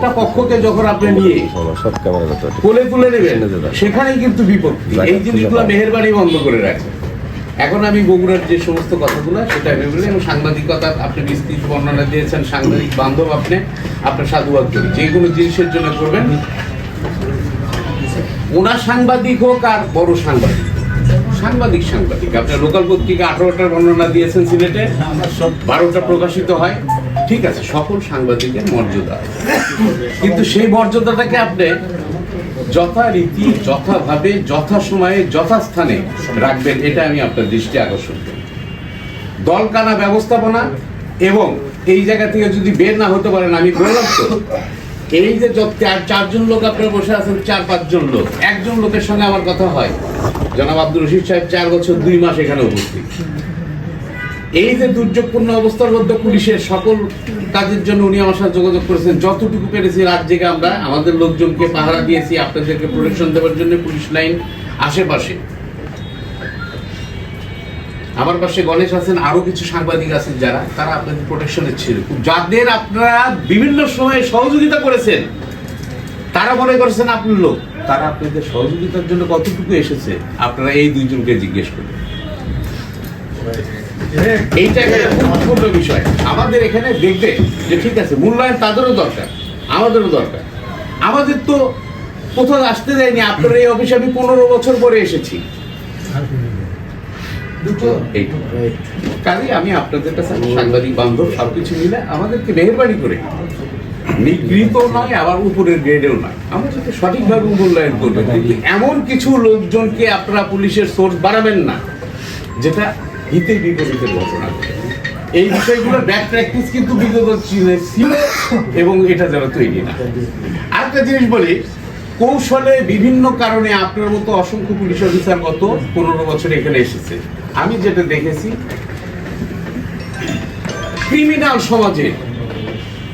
চারটা পক্ষকে যখন আপনি নিয়ে সব ক্যামেরা কোলে তুলে নেবেন সেখানেই কিন্তু বিপত্তি। এই জিনিসগুলো মেহেরবানি বন্ধ করে রাখেন। এখন আমি বগুড়ার যে সমস্ত কথাগুলো সেটা আমি বলি এবং সাংবাদিকতা আপনি বিস্তৃত বর্ণনা দিয়েছেন সাংবাদিক বান্ধব আপনি আপনার সাধুবাদ করি যে কোনো জিনিসের জন্য করবেন। ওনার সাংবাদিক হোক আর বড় সাংবাদিক সাংবাদিক সাংবাদিক। আপনার লোকাল পত্রিকা আঠারোটার বর্ণনা দিয়েছেন সিলেটে বারোটা প্রকাশিত হয়। ঠিক আছে, সকল সাংবাদিকের মর্যাদা কিন্তু সেই মর্যাদাটাকে আপনি যথারীতি, যথাভাবে, যথাসময়ে, যথাস্থানে রাখবেন, এটা আমি আপনার দৃষ্টি আকর্ষণ করি। দলকানা ব্যবস্থাপনা এবং এই জায়গা থেকে যদি বের না হতে পারেন, আমি বললাম তো, এই যে চার চারজন লোক আপনারা বসে আছেন, চার পাঁচজন লোক, একজন লোকের সঙ্গে আমার কথা হয়। জনাব আব্দুর রশিদ সাহেব চার বছর দুই মাস এখানে উপস্থিত। এই যে দুর্যোগপূর্ণ অবস্থার মধ্যে পুলিশের সকল কাজের জন্য উনি আমার সাথে যোগাযোগ করেছেন। যতটুকু পেরেছি রাত জেগে আমরা, আমাদের লোকজনকে পাহারা দিয়েছি, আপনাদেরকে প্রোটেকশন দেওয়ার জন্য পুলিশ লাইন আশেপাশে। আমার পাশে গণেশ আছেন, আরও কিছু সাংবাদিক আছেন যারা, তারা আপনাদের প্রোটেকশনের ছিল যাদের আপনারা বিভিন্ন সময়ে সহযোগিতা করেছেন, তারা মনে করছেন আপনার লোক। তারা আপনাদের সহযোগিতার জন্য কতটুকু এসেছে, আপনারা এই দুইজনকে জিজ্ঞেস করুন। এইটা গুরুত্বপূর্ণ বিষয়। আমাদের এখানে দেখবে যে ঠিক আছে, মূল্যায়ন তাদেরও দরকার, আমাদেরও দরকার। আমাদের তো কোথাও আসতে দেয়নি, আপনার এই অফিসে আমি পনেরো বছর পরে এসেছি। কাজে, আমি আপনাদের কাছে সাংবাদিক বান্ধব, সবকিছু মিলে আমাদেরকে মেহরবানি করে। নিগৃহীত নয়, আবার উপরের গ্রেডেও নয়। আমরা যাতে সঠিকভাবে মূল্যায়ন করবেন কিন্তু এমন কিছু লোকজনকে আপনারা পুলিশের সোর্স বাড়াবেন না, যেটা হিতে বিপরীতের ঘটনা এই বিষয়গুলোর ব্যাক প্র্যাকটিস কিন্তু বিগত চীনে ছিল এবং এটা যারা তৈরি না। আরেকটা জিনিস বলি, কৌশলে বিভিন্ন কারণে আপনার মতো অসংখ্য পুলিশ অফিসার গত পনেরো বছর এখানে এসেছে। আমি যেটা দেখেছি ক্রিমিনাল সমাজে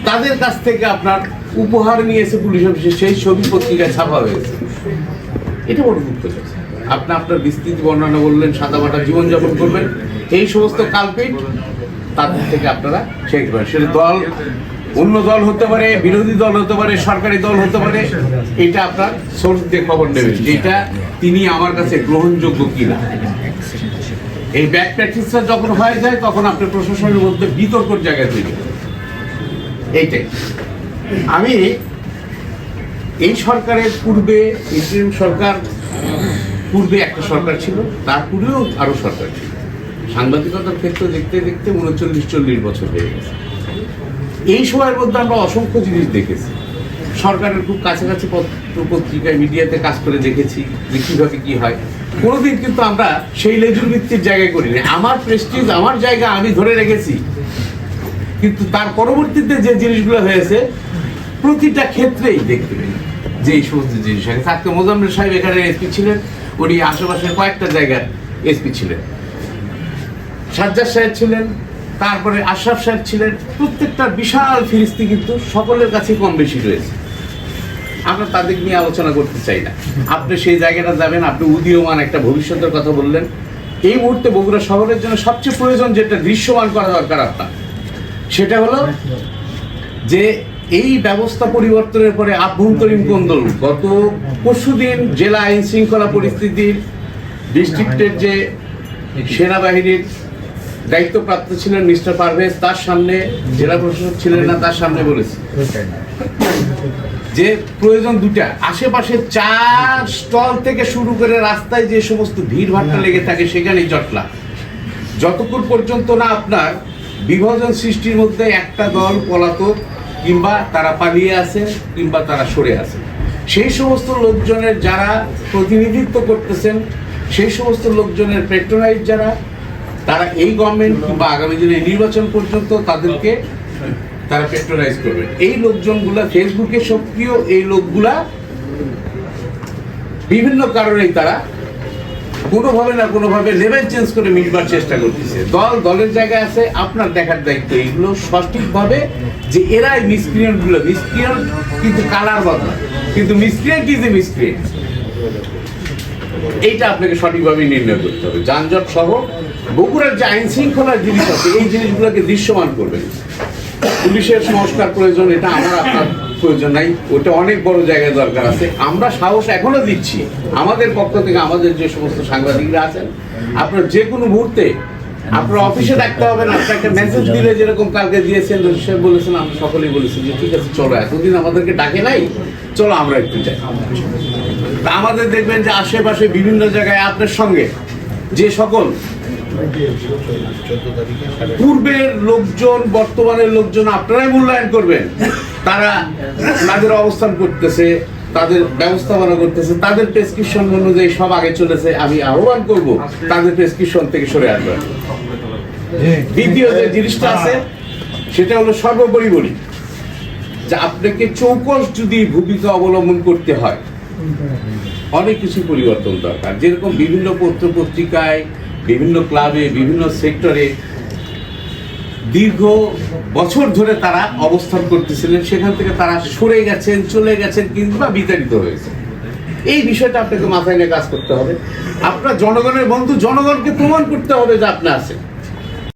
তাদের কাছ থেকে আপনার উপহার নিয়েছে পুলিশ অফিসে সেই ছবি পত্রিকায় ছাপা হয়েছে। এটা বড় দুঃখজনক আপনি আপনার বিস্তৃত বর্ণনা বললেন সাদামাটা জীবনযাপন করবেন। এই সমস্ত কালপিট তাদের থেকে আপনারা শেখ পারেন সেটা দল, অন্য দল হতে পারে, বিরোধী দল হতে পারে, সরকারি দল হতে পারে, এটা আপনার সোর্স দিয়ে খবর নেবেন যেটা তিনি আমার কাছে গ্রহণযোগ্য কিনা। এই ব্যাক প্র্যাকটিসটা যখন হয়ে যায়, তখন আপনার প্রশাসনের মধ্যে বিতর্কর জায়গায় তৈরি এইটাই। আমি এই সরকারের পূর্বে ইন্টারিম সরকার পূর্বে একটা সরকার ছিল তার পূর্বেও আরও সরকার ছিল। সাংবাদিকতার ক্ষেত্রে দেখতে দেখতে উনচল্লিশ, চল্লিশ বছর হয়ে গেছে। এই সময়ের মধ্যে আমরা অসংখ্য জিনিস দেখেছি। সরকারের খুব কাছাকাছি পত্র পত্রিকায়, মিডিয়াতে কাজ করে দেখেছি যে কীভাবে কী হয়। কোনোদিন কিন্তু আমরা সেই লেজুর ভিত্তির জায়গায় করিনি। আমার প্রেস্টিজ আমার জায়গা আমি ধরে রেখেছি। কিন্তু তার পরবর্তীতে যে জিনিসগুলো হয়েছে, প্রতিটা ক্ষেত্রেই দেখতে যে এই সমস্ত জিনিস। হয় থাকতে মোজাম্মেল সাহেব এখানে এসপি ছিলেন। উনি আশেপাশের কয়েকটা জায়গার এসপি ছিলেন। সাজ্জাদ সাহেব ছিলেন, তারপরে আশরাফ সাহেব ছিলেন। প্রত্যেকটা বিশাল ফিরিস্তি কিন্তু সকলের কাছে কম বেশি রয়েছে। আমরা তাদের নিয়ে আলোচনা করতে চাই না। আপনি সেই জায়গাটা যাবেন, আপনি উদীয়মান একটা ভবিষ্যতের কথা বললেন। এই মুহূর্তে বগুড়া শহরের জন্য সবচেয়ে প্রয়োজন যেটা দৃশ্যমান করা দরকার আপনার, সেটা হলো যে এই ব্যবস্থা পরিবর্তনের পরে আভ্যন্তরীণ কোন্দল গত পরশুদিন জেলা আইন শৃঙ্খলা পরিস্থিতির ডিস্ট্রিক্টের যে সেনাবাহিনীর দায়িত্বপ্রাপ্ত ছিলেন মিস্টার পারভেজ, তার সামনে জেলা প্রশাসক ছিলেন না, তার সামনে বলেছে। যে প্রয়োজন দুটা। আশেপাশে চার স্টল থেকে শুরু করে রাস্তায় যে সমস্ত ভিড় ভাট্টা লেগে থাকে, সেখানেই জটলা। যতক্ষণ পর্যন্ত না আপনার বিভাজন সৃষ্টির মধ্যে একটা দল পলাতক কিংবা তারা পালিয়ে আছে কিংবা তারা সরে আছে সেই সমস্ত লোকজনের যারা প্রতিনিধিত্ব করতেছেন, সেই সমস্ত লোকজনের পেট্রোনাইজ যারা, তারা এই গভর্নমেন্ট কিংবা আগামী দিনে নির্বাচন পর্যন্ত তাদেরকে তারা পেট্রোনাইজ করবে। এই লোকজনগুলা ফেসবুকে সক্রিয়, এই লোকগুলা বিভিন্ন কারণেই তারা কোনোভাবে না কোনোভাবে লেভেল চেঞ্জ করে মিটবার চেষ্টা করতেছে। দল দলের জায়গায় আছে, আপনার দেখার দায়িত্ব এইগুলো সঠিকভাবে যে এরাই মিসক্রিয়েন্টগুলো মিসক্রিয়েন্ট কিন্তু কালার বদলা কিন্তু মিসক্রিয়েন্ট ইজ এ মিসক্রিয়েন্ট এইটা আপনাকে সঠিকভাবে নির্ণয় করতে হবে। যানজট সহ বগুড়ার যে আইন শৃঙ্খলার জিনিস আছে, এই জিনিসগুলোকে দৃশ্যমান করবেন। পুলিশের সংস্কার প্রয়োজন, এটা আমার আপনার প্রয়োজন নাই ওটা অনেক বড় জায়গায় দরকার আছে। আমরা সাহস এখনও দিচ্ছি। আমাদের পক্ষ থেকে আমাদের যে সমস্ত সাংবাদিকরা আছেন, আপনার যে কোনো মুহূর্তে আপনার অফিসে ডাকতে হবে না একটা মেসেজ দিলে যেরকম কালকে দিয়েছেন, সে বলেছেন আমরা সকলেই বলেছি যে ঠিক আছে, চলো, এতদিন আমাদেরকে ডাকে নাই, চলো, আমরা একটু যাই। আমাদের দেখবেন যে আশেপাশে বিভিন্ন জায়গায় আপনার সঙ্গে যে সকল পূর্বের লোকজন, বর্তমানের লোকজন, আপনারাই মূল্যায়ন করবেন। তারা তাদের অবস্থান করতেছে তাদের ব্যবস্থাপনা করতেছে তাদের প্রেসক্রিপশন অনুযায়ী সব আগে চলেছে আমি আহ্বান করব তাদের প্রেসক্রিপশন থেকে সরে আসবেন দ্বিতীয় যে জিনিসটা আছে সেটা হলো সর্বোপরি বলি যে আপনাকে চৌকস যদি ভূমিকা অবলম্বন করতে হয় অনেক কিছু পরিবর্তন দরকার। যেরকম বিভিন্ন পত্র পত্রিকায় বিভিন্ন ক্লাবে বিভিন্ন সেক্টরে দীর্ঘ বছর ধরে তারা অবস্থান করতেছিলেন। সেখান থেকে তারা সরে গেছেন, চলে গেছেন কিংবা বিতাড়িত হয়েছে। এই বিষয়টা আপনাকে মাথায় নিয়ে কাজ করতে হবে। আপনার জনগণের বন্ধু জনগণকে প্রমাণ করতে হবে যে আপনি আছেন।